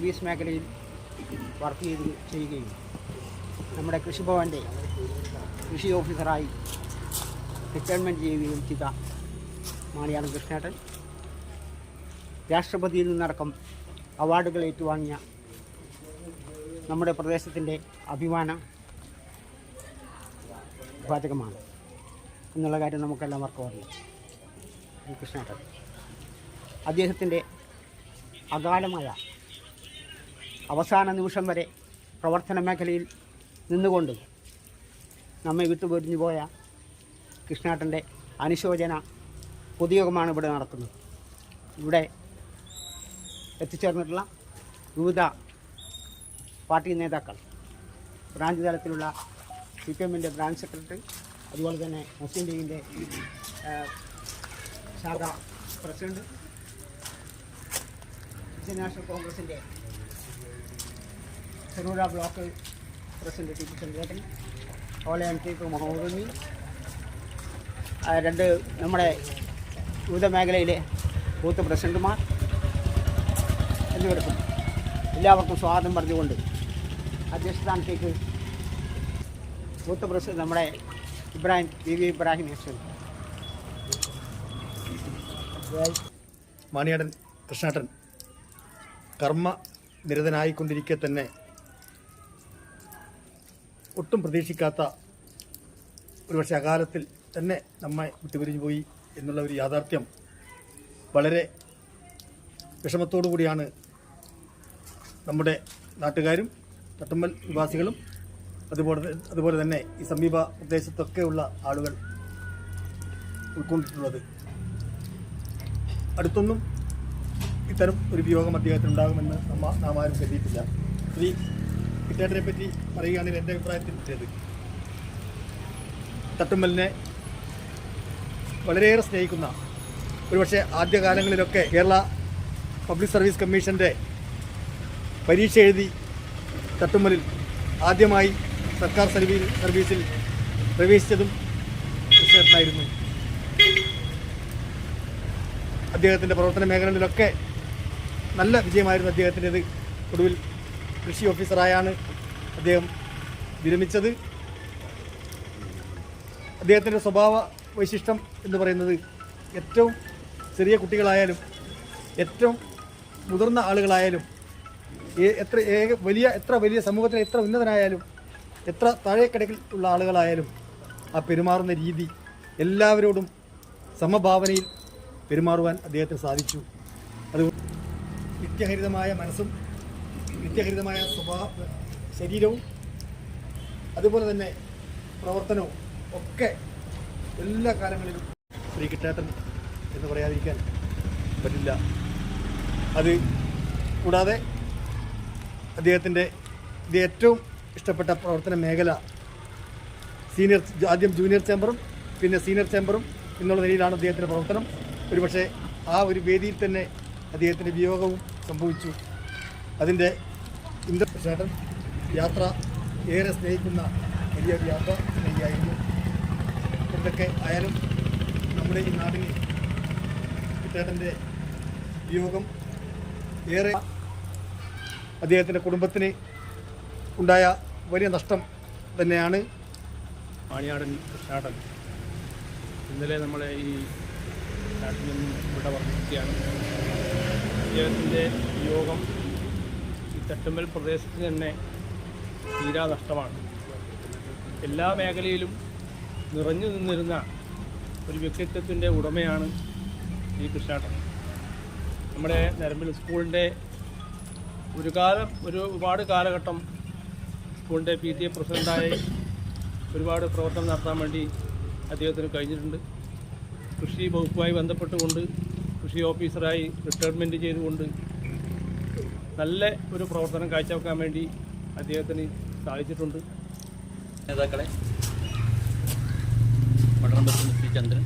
Service മേഖലയിൽ work ചെയ്ത് ചെയ്യുകയും നമ്മുടെ കൃഷിഭവന്റെ കൃഷി ഓഫീസറായി റിട്ടയർമെന്റ് ചെയ്യുകയും ചെയ്ത മാണിയാടൻ കൃഷ്ണേട്ടൻ. രാഷ്ട്രപതിയിൽ നിന്നടക്കം അവാർഡുകൾ ഏറ്റുവാങ്ങിയ നമ്മുടെ പ്രദേശത്തിന്റെ അഭിമാന വാചകമാണ്. എന്നുള്ള കാര്യം നമുക്കെല്ലാവർക്കും അറിയാം. കൃഷ്ണേട്ടൻ. അദ്ദേഹത്തിന്റെ അകാലമായ അവസാന നിമിഷം വരെ പ്രവർത്തന മേഖലയിൽ നിന്നുകൊണ്ട് നമ്മെ വിട്ടുപൊരിഞ്ഞു പോയ കൃഷ്ണാട്ടന്റെ അനുശോചന പൊതുയോഗമാണ് ഇവിടെ നടക്കുന്നത്. ഇവിടെ എത്തിച്ചേർന്നിട്ടുള്ള വിവിധ പാർട്ടി നേതാക്കൾ ബ്രാഞ്ച് തലത്തിലുള്ള സി പി എമ്മിന്റെ ബ്രാഞ്ച് സെക്രട്ടറി അതുപോലെ തന്നെ മുസ്ലിം ലീഗിന്റെ ശാഖ പ്രസിഡന്റ് ഇന്ത്യൻ നാഷണൽ കോൺഗ്രസിന്റെ Cherupuzha block president T P Chandrettan ഓല എം ടി ആ, രണ്ട് നമ്മുടെ വിവിധ മേഖലയിലെ ബൂത്ത് പ്രസിഡന്റുമാർ എന്നിവർക്കും എല്ലാവർക്കും സ്വാഗതം പറഞ്ഞുകൊണ്ട് അധ്യക്ഷസ്ഥാനത്തേക്ക് ബൂത്ത് പ്രസിഡന്റ് നമ്മുടെ ഇബ്രാഹിം വി. വി. ഇബ്രാഹിം ഹസൻ മാണിയാടൻ കൃഷ്ണേട്ടൻ കർമ്മ നിരതനായിക്കൊണ്ടിരിക്കെ തന്നെ ഒട്ടും പ്രതീക്ഷിക്കാത്ത ഒരുപക്ഷെ അകാലത്തിൽ തന്നെ നമ്മെ വിട്ടുപിരിഞ്ഞു പോയി എന്നുള്ള ഒരു യാഥാർത്ഥ്യം വളരെ വിഷമത്തോടു കൂടിയാണ് നമ്മുടെ നാട്ടുകാരും തട്ടുമ്മൽ നിവാസികളും അതുപോലെ അതുപോലെ തന്നെ ഈ സമീപ പ്രദേശത്തൊക്കെയുള്ള ആളുകൾ ഉൾക്കൊണ്ടിട്ടുള്ളത്. അടുത്തൊന്നും ഇത്തരം ഒരു വിയോഗം അദ്ദേഹത്തിന് ഉണ്ടാകുമെന്ന് നമ്മ നാം ആരും കരുതിയിട്ടില്ല. ശ്രീ കിറ്റേട്ടനെ പറ്റി പറയുകയാണെങ്കിൽ എന്റെ അഭിപ്രായത്തിൽ ഇത് തട്ടുമ്മലിനെ വളരെയേറെ സ്നേഹിക്കുന്ന ഒരുപക്ഷെ ആദ്യകാലങ്ങളിലൊക്കെ കേരള പബ്ലിക് സർവീസ് കമ്മീഷന്റെ പരീക്ഷ എഴുതി തട്ടുമ്മലിൽ ആദ്യമായി സർക്കാർ സർവീസ് സർവീസിൽ പ്രവേശിച്ചതും കൃഷ്ണേട്ടനായിരുന്നു അദ്ദേഹത്തിന്റെ പ്രവർത്തന മേഖലകളിലൊക്കെ നല്ല വിജയമായിരുന്നു അദ്ദേഹത്തിന്റെത്. ഒടുവിൽ കൃഷി ഓഫീസറായാണ് അദ്ദേഹം വിരമിച്ചത്. അദ്ദേഹത്തിന്റെ സ്വഭാവ വൈശിഷ്ടം എന്ന് പറയുന്നത് ഏറ്റവും ചെറിയ കുട്ടികളായാലും ഏറ്റവും മുതിർന്ന ആളുകളായാലും എത്ര വലിയ എത്ര വലിയ സമൂഹത്തിലെ എത്ര ഉന്നതനായാലും എത്ര താഴേക്കിടക്കിൽ ഉള്ള ആളുകളായാലും ആ പെരുമാറുന്ന രീതി എല്ലാവരോടും സമഭാവനയിൽ പെരുമാറുവാൻ അദ്ദേഹത്തിന് സാധിച്ചു. അത് നിത്യഹരിതമായ മനസ്സും നിത്യഹരിതമായ സ്വഭാവ ശരീരവും അതുപോലെ തന്നെ പ്രവർത്തനവും ഒക്കെ എല്ലാ കാലങ്ങളിലും ശ്രീ കിട്ടാട്ടൻ എന്ന് പറയാതിരിക്കാൻ പറ്റില്ല. അത് കൂടാതെ അദ്ദേഹത്തിന്റെ ഇത് ഏറ്റവും ഇഷ്ടപ്പെട്ട പ്രവർത്തന മേഖല സീനിയർ ആദ്യം ജൂനിയർ ചേംബറും പിന്നെ സീനിയർ ചേംബറും എന്നുള്ള നിലയിലാണ് അദ്ദേഹത്തിന്റെ പ്രവർത്തനം. ഒരുപക്ഷെ ആ ഒരു വേദിയിൽ തന്നെ അദ്ദേഹത്തിന്റെ വിയോഗവും സംഭവിച്ചു. അതിന്റെ ഇന്ദ്രശേട്ടൻ യാത്ര ഏറെ സ്നേഹിക്കുന്ന വലിയ ഒരു യാത്ര സ്നേഹിയായിരുന്നു എന്തൊക്കെ ആയാലും നമ്മുടെ ഈ നാടിന് ചേട്ടന്റെ വിയോഗം ഏറെ അദ്ദേഹത്തിന്റെ കുടുംബത്തിന് ഉണ്ടായ വലിയ നഷ്ടം തന്നെയാണ് മാണിയാടൻ കൃഷ്ണാടൻ ഇന്നലെ നമ്മളെ ഈ നാട്ടിൽ നിന്നും ഇവിടെ വർദ്ധിക്കുകയാണ് അദ്ദേഹത്തിന്റെ യോഗം ഈ പ്രദേശത്തിന് തന്നെ തീരാ നഷ്ടമാണ്. എല്ലാ മേഖലയിലും നിറഞ്ഞു നിന്നിരുന്ന ഒരു വ്യക്തിത്വത്തിന്റെ ഉടമയാണ് ഈ കൃഷ്ണാടൻ നമ്മുടെ നരമ്പിൽ സ്കൂളിന്റെ ഒരു കാലം ഒരു ഒരുപാട് കാലഘട്ടം സ്കൂളിന്റെ പി ടി എ പ്രസിഡന്റായി ഒരുപാട് പ്രവർത്തനം നടത്താൻ വേണ്ടി അദ്ദേഹത്തിന് കഴിഞ്ഞിട്ടുണ്ട്. കൃഷി വകുപ്പുമായി ബന്ധപ്പെട്ടുകൊണ്ട് കൃഷി ഓഫീസറായി റിട്ടയർമെന്റ് ചെയ്തുകൊണ്ട് നല്ല ഒരു പ്രവർത്തനം കാഴ്ചവെക്കാൻ വേണ്ടി അദ്ദേഹത്തിന് സാധിച്ചിട്ടുണ്ട്. നേതാക്കളെ പട്ടണമ്പലത്തിൽ ശ്രീ ചന്ദ്രൻ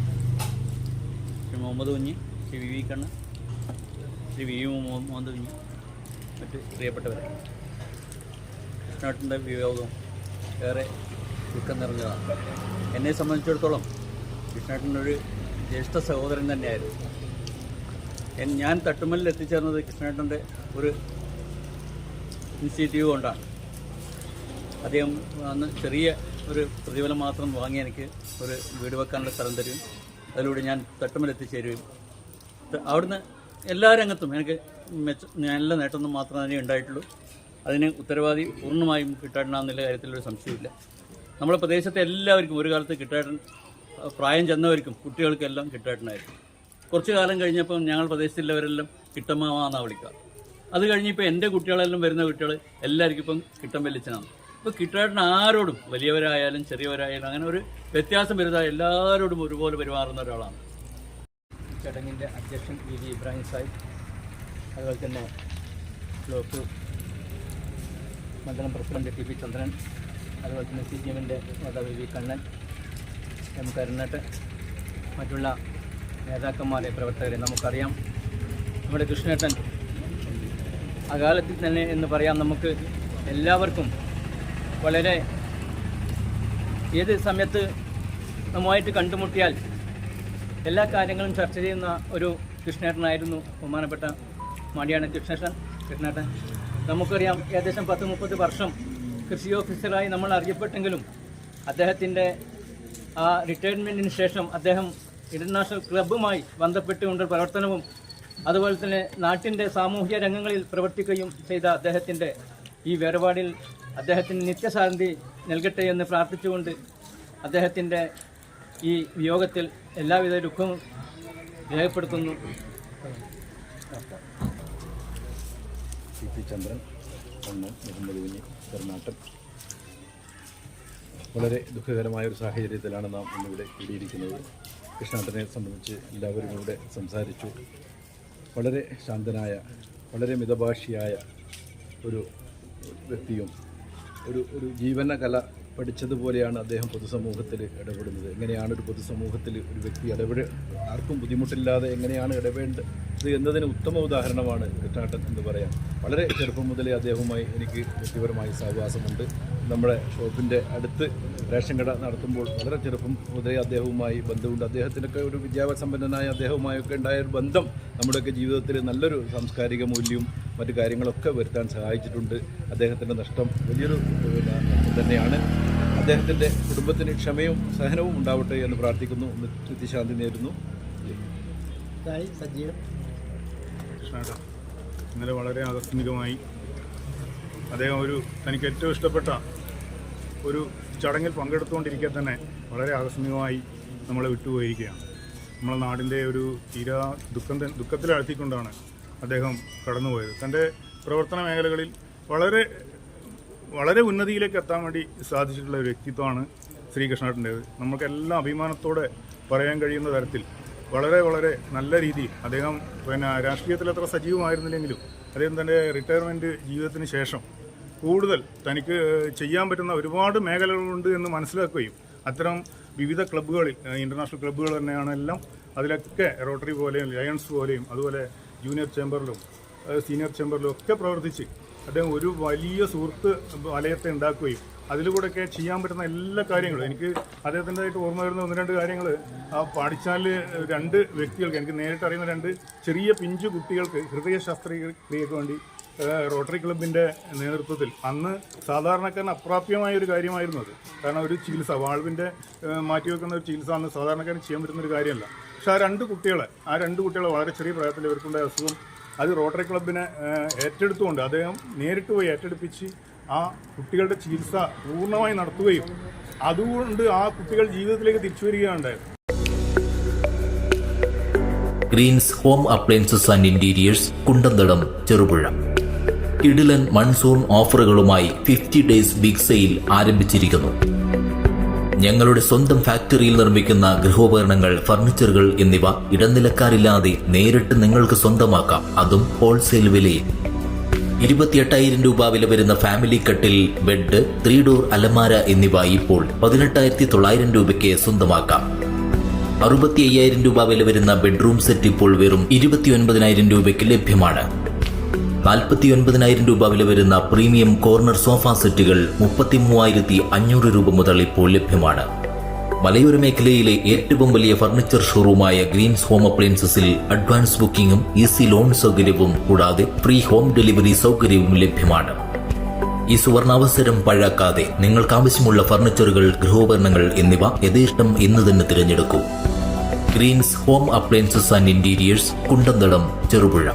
ശ്രീ മുഹമ്മദ് കുഞ്ഞ് ശ്രീ വി വി കണ്ണ് ശ്രീ വി വി മുഹമ്മദ് കുഞ്ഞ് മറ്റ് പ്രിയപ്പെട്ടവരെ. കൃഷ്ണാട്ടിന്റെ വിയോഗം ഏറെ ദുഃഖം നിറഞ്ഞതാണ്. എന്നെ സംബന്ധിച്ചിടത്തോളം ഒരു ജ്യേഷ്ഠ സഹോദരൻ തന്നെയായിരുന്നു. ഞാൻ തട്ടുമല്ലിൽ എത്തിച്ചേർന്നത് കൃഷ്ണേട്ടന്റെ ഒരു ഇനിഷ്യേറ്റീവ് കൊണ്ടാണ്. അദ്ദേഹം അന്ന് ചെറിയ ഒരു പ്രതിഫലം മാത്രം വാങ്ങി എനിക്ക് ഒരു വീട് വെക്കാനുള്ള സ്ഥലം തരും. അതിലൂടെ ഞാൻ തട്ടുമലെത്തിച്ചേരുകയും. അവിടുന്ന് എല്ലാ രംഗത്തും എനിക്ക് മെച്ച നല്ല നേട്ടമൊന്നും മാത്രമേ ഉണ്ടായിട്ടുള്ളൂ. അതിന് ഉത്തരവാദി പൂർണമായും കിട്ടാടനാന്നുള്ള കാര്യത്തിലൊരു സംശയമില്ല നമ്മുടെ പ്രദേശത്തെ എല്ലാവർക്കും ഒരു കാലത്ത് കിട്ടാടൻ പ്രായം ചെന്നവർക്കും കുട്ടികൾക്കെല്ലാം കിട്ടാട്ടനായിരുന്നു കുറച്ച് കാലം കഴിഞ്ഞപ്പം ഞങ്ങൾ പ്രദേശത്തുള്ളവരെല്ലാം കിട്ടമാവാന്നാണ് വിളിക്കുക. അത് കഴിഞ്ഞ് ഇപ്പോൾ എന്റെ കുട്ടികളെല്ലാം വരുന്ന കുട്ടികൾ എല്ലാവർക്കും ഇപ്പം കിട്ടം വലിച്ചനാണ് ഇപ്പോൾ കിട്ടാട്ടൻ ആരോടും വലിയവരായാലും ചെറിയവരായാലും അങ്ങനെ ഒരു വ്യത്യാസം വരുന്ന എല്ലാവരോടും ഒരുപോലെ പെരുമാറുന്ന ഒരാളാണ്. ചടങ്ങിന്റെ അധ്യക്ഷൻ വി വി ഇബ്രാഹിം സാഹിബ് അതുപോലെ തന്നെ ബ്ലോക്ക് മണ്ഡലം പ്രസിഡന്റ് ടി പി ചന്ദ്രൻ അതുപോലെ തന്നെ സി ജി എമ്മിന്റെ നേതാവ് വി കണ്ണൻ എം കരുണട്ട് മറ്റുള്ള നേതാക്കന്മാരെ പ്രവർത്തകരെ നമുക്കറിയാം. നമ്മുടെ കൃഷ്ണേട്ടൻ അകാലത്തിൽ തന്നെ എന്ന് പറയാം നമുക്ക് എല്ലാവർക്കും വളരെ ഏത് സമയത്ത് നമ്മുമായിട്ട് കണ്ടുമുട്ടിയാൽ എല്ലാ കാര്യങ്ങളും ചർച്ച ചെയ്യുന്ന ഒരു കൃഷ്ണേട്ടനായിരുന്നു ബഹുമാനപ്പെട്ട മാടിയാണ് കൃഷ്ണേട്ടൻ. കൃഷ്ണേട്ടൻ നമുക്കറിയാം ഏകദേശം പത്ത് മുപ്പത് വർഷം കൃഷി ഓഫീസറായി നമ്മൾ അറിയപ്പെട്ടെങ്കിലും അദ്ദേഹത്തിന്റെ ആ റിട്ടയർമെന്റിന് ശേഷം അദ്ദേഹം ഇന്റർനാഷണൽ ക്ലബ്ബുമായി ബന്ധപ്പെട്ടുകൊണ്ട് പ്രവർത്തനവും അതുപോലെ തന്നെ നാട്ടിന്റെ സാമൂഹ്യ രംഗങ്ങളിൽ പ്രവർത്തിക്കുകയും ചെയ്ത അദ്ദേഹത്തിന്റെ ഈ വേർപാടിൽ അദ്ദേഹത്തിന് നിത്യശാന്തി നൽകട്ടെ എന്ന് പ്രാർത്ഥിച്ചുകൊണ്ട് അദ്ദേഹത്തിന്റെ ഈ വിയോഗത്തിൽ എല്ലാവിധ ദുഃഖവും രേഖപ്പെടുത്തുന്നു. ചന്ദ്രൻ വളരെ ദുഃഖകരമായ ഒരു സാഹചര്യത്തിലാണ് നാം ഇന്നിവിടെ കൂടിയിരിക്കുന്നത്. കൃഷ്ണാട്ടനെ സംബന്ധിച്ച് എല്ലാവരും ഇവിടെ സംസാരിച്ചു. വളരെ ശാന്തനായ വളരെ മിതഭാഷിയായ ഒരു വ്യക്തിയും ഒരു ഒരു ജീവന കല പഠിച്ചതുപോലെയാണ് അദ്ദേഹം പൊതുസമൂഹത്തിൽ ഇടപെടുന്നത്. എങ്ങനെയാണ് ഒരു പൊതുസമൂഹത്തിൽ ഒരു വ്യക്തി ഇടപെട ആർക്കും ബുദ്ധിമുട്ടില്ലാതെ എങ്ങനെയാണ് ഇടപെടേണ്ടത് എന്നതിന് ഉത്തമ ഉദാഹരണമാണ് കൃഷ്ണാട്ടൻ എന്ന് പറയാം. വളരെ ചെറുപ്പം മുതലേ അദ്ദേഹവുമായി എനിക്ക് വ്യക്തിപരമായി സഹവാസമുണ്ട്. നമ്മുടെ ഷോപ്പിന്റെ അടുത്ത് റേഷൻ കട നടത്തുമ്പോൾ വളരെ ചെറുപ്പം മുതലേ അദ്ദേഹവുമായി ബന്ധമുണ്ട്. അദ്ദേഹത്തിനൊക്കെ ഒരു വിദ്യാഭ്യാസമ്പന്നനായ അദ്ദേഹവുമായൊക്കെ ഉണ്ടായ ഒരു ബന്ധം നമ്മുടെയൊക്കെ ജീവിതത്തിൽ നല്ലൊരു സാംസ്കാരിക മൂല്യവും മറ്റു കാര്യങ്ങളൊക്കെ വരുത്താൻ സഹായിച്ചിട്ടുണ്ട്. അദ്ദേഹത്തിന്റെ നഷ്ടം വലിയൊരു തന്നെയാണ്. അദ്ദേഹത്തിന്റെ കുടുംബത്തിന് ക്ഷമയും സഹനവും ഉണ്ടാവട്ടെ എന്ന് പ്രാർത്ഥിക്കുന്നു. നിത്യശാന്തി നേരുന്നു. ഇന്നലെ വളരെ ആകസ്മികമായി അദ്ദേഹം ഒരു തനിക്ക് ഏറ്റവും ഇഷ്ടപ്പെട്ട ഒരു ചടങ്ങിൽ പങ്കെടുത്തുകൊണ്ടിരിക്കെ തന്നെ വളരെ ആകസ്മികമായി നമ്മളെ വിട്ടുപോയിരിക്കുകയാണ്. നമ്മളെ നാടിന്റെ ഒരു തീരാ ദുഃഖം ദുഃഖത്തിലാഴ്ത്തിക്കൊണ്ടാണ് അദ്ദേഹം കടന്നുപോയത്. തന്റെ പ്രവർത്തന മേഖലകളിൽ വളരെ വളരെ ഉന്നതിയിലേക്ക് എത്താൻ വേണ്ടി സാധിച്ചിട്ടുള്ള ഒരു വ്യക്തിത്വമാണ് ശ്രീകൃഷ്ണേട്ടന്റേത്. നമുക്കെല്ലാം അഭിമാനത്തോടെ പറയാൻ കഴിയുന്ന തരത്തിൽ വളരെ വളരെ നല്ല രീതിയിൽ അദ്ദേഹം പിന്നെ രാഷ്ട്രീയത്തിൽ അത്ര സജീവമായിരുന്നില്ലെങ്കിലും അദ്ദേഹം തന്റെ റിട്ടയർമെന്റ് ജീവിതത്തിന് ശേഷം കൂടുതൽ തനിക്ക് ചെയ്യാൻ പറ്റുന്ന ഒരുപാട് മേഖലകളുണ്ട് എന്ന് മനസ്സിലാക്കുകയും അത്തരം വിവിധ ക്ലബ്ബുകളിൽ ഇന്റർനാഷണൽ ക്ലബ്ബുകൾ തന്നെയാണെല്ലാം അതിലൊക്കെ റോട്ടറി പോലെയും ലയൺസ് പോലെയും അതുപോലെ ജൂനിയർ ചേംബറിലും സീനിയർ ചേംബറിലും ഒക്കെ പ്രവർത്തിച്ച് അദ്ദേഹം ഒരു വലിയ സുഹൃത്ത് വലയത്തെ ഉണ്ടാക്കുകയും അതിലൂടെയൊക്കെ ചെയ്യാൻ പറ്റുന്ന എല്ലാ കാര്യങ്ങളും. എനിക്ക് അദ്ദേഹത്തിന്റെതായിട്ട് ഓർമ്മ വരുന്ന ഒന്ന് രണ്ട് കാര്യങ്ങൾ. ആ പഠിച്ചാൽ രണ്ട് വ്യക്തികൾക്ക് എനിക്ക് നേരിട്ട് അറിയുന്ന രണ്ട് ചെറിയ പിഞ്ചു കുട്ടികൾക്ക് ഹൃദയശാസ്ത്രീയ ശസ്ത്രക്രിയക്ക് വേണ്ടി റോട്ടറി ക്ലബിന്റെ നേതൃത്വത്തിൽ അന്ന് സാധാരണക്കാരന് അപ്രാപ്യമായ ഒരു കാര്യമായിരുന്നു അത്. കാരണം ഒരു ചികിത്സ വാൾവിന്റെ മാറ്റി മാറ്റിവെക്കുന്ന ഒരു ചികിത്സ അന്ന് സാധാരണക്കാരന് ചെയ്യാൻ പറ്റുന്ന ഒരു കാര്യമല്ല. പക്ഷെ ആ രണ്ട് കുട്ടികളെ ആ രണ്ട് കുട്ടികളെ വളരെ ചെറിയ പ്രായത്തിൽ ഇവർക്കുണ്ടായ അസുഖം അത് റോട്ടറി ക്ലബിനെ ഏറ്റെടുത്തുകൊണ്ട് അദ്ദേഹം നേരിട്ട് പോയി ഏറ്റെടുപ്പിച്ച് ആ കുട്ടികളുടെ ചികിത്സ പൂർണമായി നടത്തുകയും അതുകൊണ്ട് ആ കുട്ടികൾ ജീവിതത്തിലേക്ക് തിരിച്ചു വരികയാണ് ഉണ്ടായത് Greens home appliances and interiors Kundanthadam Cherupuzha. കിടിലൻ മൺസൂൺ ഓഫറുകളുമായി ഫിഫ്റ്റി ഡേയ്സ് ബിഗ് സെയിൽ ആരംഭിച്ചിരിക്കുന്നു. ഞങ്ങളുടെ സ്വന്തം ഫാക്ടറിയിൽ നിർമ്മിക്കുന്ന ഗൃഹോപകരണങ്ങൾ ഫർണിച്ചറുകൾ എന്നിവ ഇടനിലക്കാരില്ലാതെ നേരിട്ട് നിങ്ങൾക്ക് സ്വന്തമാക്കാം. അതും ഹോൾസെയിൽ വിലയിൽ. ഇരുപത്തിയെട്ടായിരം രൂപ വില വരുന്ന ഫാമിലി കട്ടിൽ ബെഡ് ത്രീ ഡോർ അലമാര എന്നിവ ഇപ്പോൾ പതിനെട്ടായിരത്തി തൊള്ളായിരം രൂപയ്ക്ക് സ്വന്തമാക്കാം. അറുപത്തി അയ്യായിരം രൂപ വില വരുന്ന ബെഡ്റൂം സെറ്റ് ഇപ്പോൾ വെറും ഇരുപത്തിയൊൻപതിനായിരം രൂപയ്ക്ക് ലഭ്യമാണ്. നാൽപ്പത്തി ഒൻപതിനായിരം രൂപ വില വരുന്ന പ്രീമിയം കോർണർ സോഫ സെറ്റുകൾ മുപ്പത്തി മൂവായിരത്തി അഞ്ഞൂറ് രൂപ മുതൽ ഇപ്പോൾ ലഭ്യമാണ്. മലയോര മേഖലയിലെ ഏറ്റവും വലിയ ഫർണിച്ചർ ഷോറൂമായ ഗ്രീൻസ് ഹോം അപ്ലയൻസസിൽ അഡ്വാൻസ് ബുക്കിംഗും ഈസി ലോൺ സൗകര്യവും കൂടാതെ ഫ്രീ ഹോം ഡെലിവറി സൗകര്യവും ലഭ്യമാണ്. ഈ സുവർണാവസരം പഴാക്കാതെ നിങ്ങൾക്ക് ആവശ്യമുള്ള ഫർണിച്ചറുകൾ ഗൃഹോപകരണങ്ങൾ എന്നിവ യഥേഷ്ടം ഇന്ന് തന്നെ തിരഞ്ഞെടുക്കൂ. Greens home appliances and interiors Kundanthadam Cherupuzha.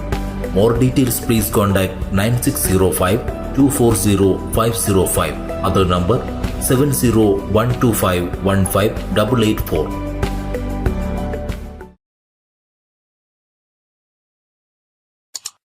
More details please contact 9605 240 505. Other number 701251584.